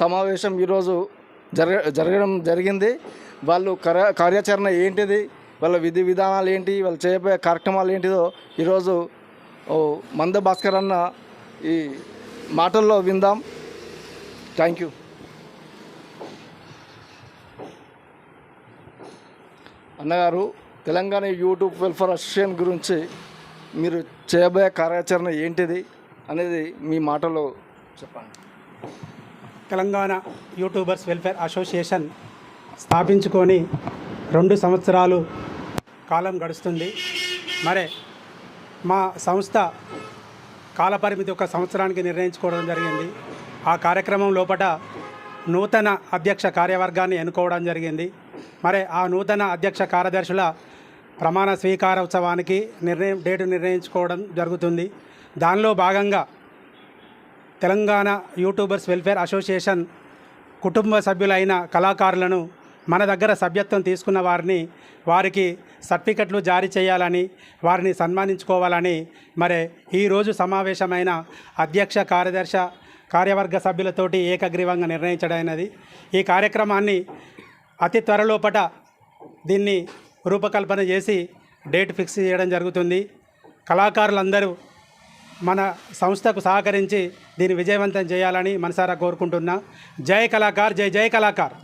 సమావేశం ఈరోజు జరగ జరగడం జరిగింది. వాళ్ళు కార్య కార్యాచరణ ఏంటిది? వాళ్ళ విధి విధానాలు ఏంటి? వాళ్ళు చేయబోయే కార్యక్రమాలు ఏంటిదో ఈరోజు ఓ మంద భాస్కర్ అన్న ఈ మాటల్లో విందాం. Thank you. అన్నగారు తెలంగాణ యూట్యూబ్ వెల్ఫేర్ అసోసియేషన్ గురించి మీరు చేయబోయే కార్యాచరణ ఏంటిది అనేది మీ మాటలో చెప్పండి. తెలంగాణ యూట్యూబర్స్ వెల్ఫేర్ అసోసియేషన్ స్థాపించుకొని రెండు సంవత్సరాలు కాలం గడుస్తుంది. మరే మా సంస్థ కాలపరిమితి ఒక సంవత్సరానికి నిర్ణయించుకోవడం జరిగింది. ఆ కార్యక్రమం లోపల నూతన అధ్యక్ష కార్యవర్గాన్ని ఎన్నుకోవడం జరిగింది. మరి ఆ నూతన అధ్యక్ష కార్యదర్శుల ప్రమాణ స్వీకారోత్సవానికి నిర్ణయం డేటు నిర్ణయించుకోవడం జరుగుతుంది. దానిలో భాగంగా తెలంగాణ యూట్యూబర్స్ వెల్ఫేర్ అసోసియేషన్ కుటుంబ సభ్యులైన కళాకారులను మన దగ్గర సభ్యత్వం తీసుకున్న వారిని వారికి సర్టిఫికెట్లు జారీ చేయాలని వారిని సన్మానించుకోవాలని మరి ఈరోజు సమావేశమైన అధ్యక్ష కార్యదర్శి కార్యవర్గ సభ్యులతోటి ఏకగ్రీవంగా నిర్ణయించడమైనది. ఈ కార్యక్రమాన్ని అతి త్వరలోపట దీన్ని రూపకల్పన చేసి డేట్ ఫిక్స్ చేయడం జరుగుతుంది. కళాకారులందరూ మన సంస్థకు సహకరించి దీన్ని విజయవంతం చేయాలని మనసారా కోరుకుంటున్నా. జై కళాకార్ జై జై కళాకార్.